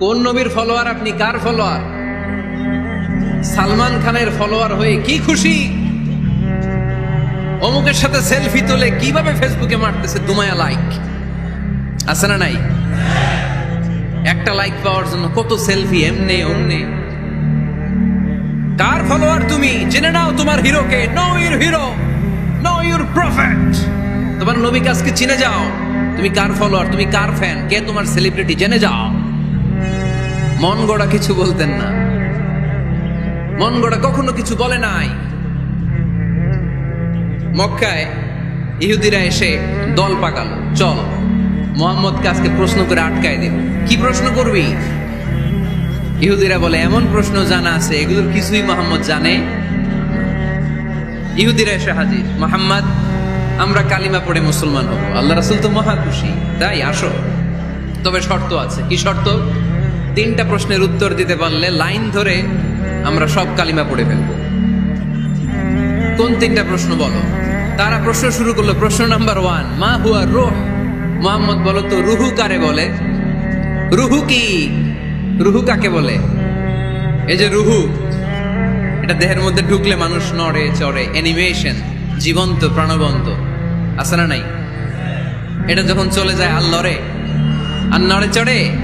কোন নবীর ফলোয়ার আপনি? কার ফলোয়ার সালমান খানের ফলোয়ার হয়ে কি খুশি? অমুকের সাথে সেলফি তুলে কীভাবে ফেসবুকে মারতেছে দুমায়া লাইক আছে না নাই? একটা লাইক পাওয়ার জন্য কত সেলফি এমনে, অমনে। কার ফলোয়ার তুমি? জেনে নাও তোমার হিরোকে। Know your hero know your prophet তোমার নবী আজকে চিনে যাও। তুমি কার ফলোয়ার তুমি কার ফ্যান কে তোমার সেলিব্রিটি জেনে যাও। মন গড়া কিছু বলতেন না। মন গড়া কখনো কিছু বলে নাই। মক্কায় ইহুদিরা এসে দল পাকালো। চল, মোহাম্মদকে আজকে প্রশ্ন করে আটকায় দেব। কি প্রশ্ন করবি? ইহুদিরা বলে, এমন প্রশ্ন জানা আছে, এগুলোর কিছুই মোহাম্মদ জানে ইহুদিরা এসে হাজির, মোহাম্মদ, আমরা কালিমা পড়ে মুসলমান হব। আল্লাহ রাসুল তো মহা খুশি তাই, আসো। তবে শর্ত আছে। কি শর্ত? তিনটা প্রশ্নের উত্তর দিতে পারলে লাইন ধরে আমরা সব কালিমা পড়ে ফেলব। কোন তিনটা প্রশ্ন বলো? তারা প্রশ্ন শুরু করল, প্রশ্ন নাম্বার ওয়ান মা হুয়া রোহ? মোহাম্মদ বলো তো, রুহু কারে বলে? রুহু কি? রুহু কাকে বলে? এই যে রুহু, এটা দেহের মধ্যে ঢুকলে মানুষ নড়ে, চড়ে অ্যানিমেশন জীবন্ত, প্রাণবন্ত, আছে না নাই? এটা যখন চলে যায়, আর লড়ে আর নড়ে, চড়ে?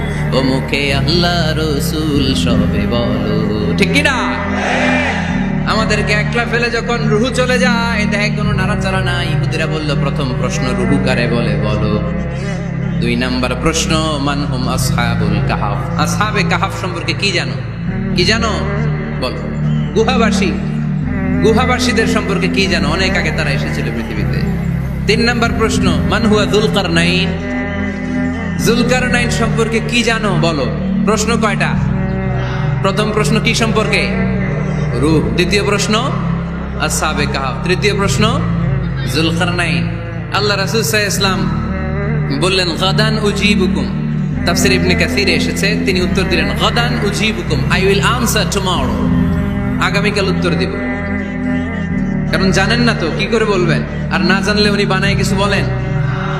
ও মুখে আল্লাহ রসুল সবে বলো। ঠিক কিনা আমাদেরকে একলা ফেলে যখন রুহু চলে যায় দেখে কোনো নাড়াচাড়া নাই। ইহুদিরা বলল, প্রথম প্রশ্ন রুহু কারে বলে? বলো। দুই নাম্বার প্রশ্ন মানহুম আসহাবুল কাহাফ? আসহাবে কাহাফ সম্পর্কে কি জানো? কি জানো? বলো। গুহাবাসী। গুহাবাসীদের সম্পর্কে কি জানো? অনেক আগে তারা এসেছিল পৃথিবীতে। তিন নাম্বার প্রশ্ন, মান হুয়া জুলকার নাইন জুলকার নাইন সম্পর্কে কি জানো? বলো। প্রশ্ন কয়টা? প্রথম প্রশ্ন কি সম্পর্কে? রূপ। দ্বিতীয় প্রশ্ন আসাবে কাহাব তৃতীয় প্রশ্ন জুলকার নাইন আল্লাহ রাসুল সাহ ইসলাম বললেন, গাদান উজিবুকুম। তাফসির ইবনে কাসিরে এসেছে, তিনি উত্তর দিলেন, গাদান উজিবুকুম। I will answer tomorrow. আগামীকাল উত্তর দিব। কারণ জানেন না তো, কি করে বলবেন? আর না জানলে উনি বানায় কিছু বলেন?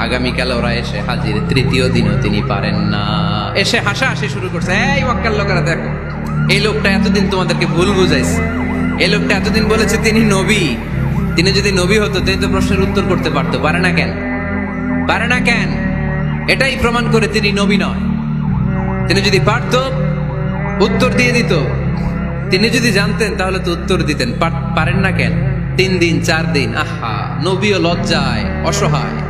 আগামীকাল ওরা এসে হাজির, তৃতীয় দিনও তিনি পারেন না। এসে হাসা হাসি শুরু করছে। এই মক্কার লোকেরা, দেখো, এই লোকটা এতদিন তোমাদেরকে ভুল বুঝাইছে। এই লোকটা এতদিন বলেছে তিনি নবী। তিনি যদি নবী হতো, তিনি তো প্রশ্নের উত্তর করতে পারতো। পারে না কেন? পারে না কেন? এটাই প্রমাণ করে তিনি নবী নয়। তিনি যদি পারত, উত্তর দিয়ে দিত। তিনি যদি জানতেন, তাহলে তো উত্তর দিতেন। পারেন না কেন? তিন দিন, চার দিন, আহা, নবীও লজ্জায়, অসহায়।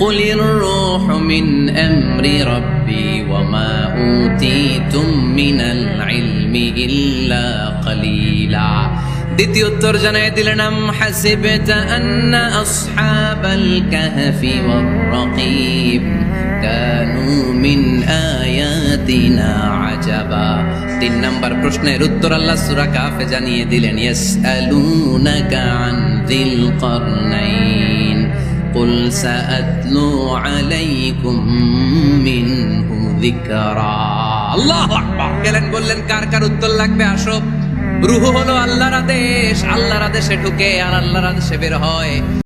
قل الروح من أمر ربي وما أوتيتم من العلم إلا قليلا দ্বিতীয় উত্তর জানাই দিলেন আম হাসিবতা আন্না আসহাবাল কাহফি ওয়ার রাকিব কানু মিন আয়াতিনা আজাবা তিন নাম্বার প্রশ্নের উত্তর আল্লাহ সূরা কাফে জানিয়ে দিলেন ইয়াসআলুনাকা আন যিল কারনাইন قل سأتلو عليكم منه ذكرا আল্লাহ আকবার গেলেন বললেন কার কার উত্তর লাগবে আসো রুহ হলো আল্লাহর আদেশ আল্লাহর আদেশে ঢুকে আর আল্লাহর আদেশে বের হয়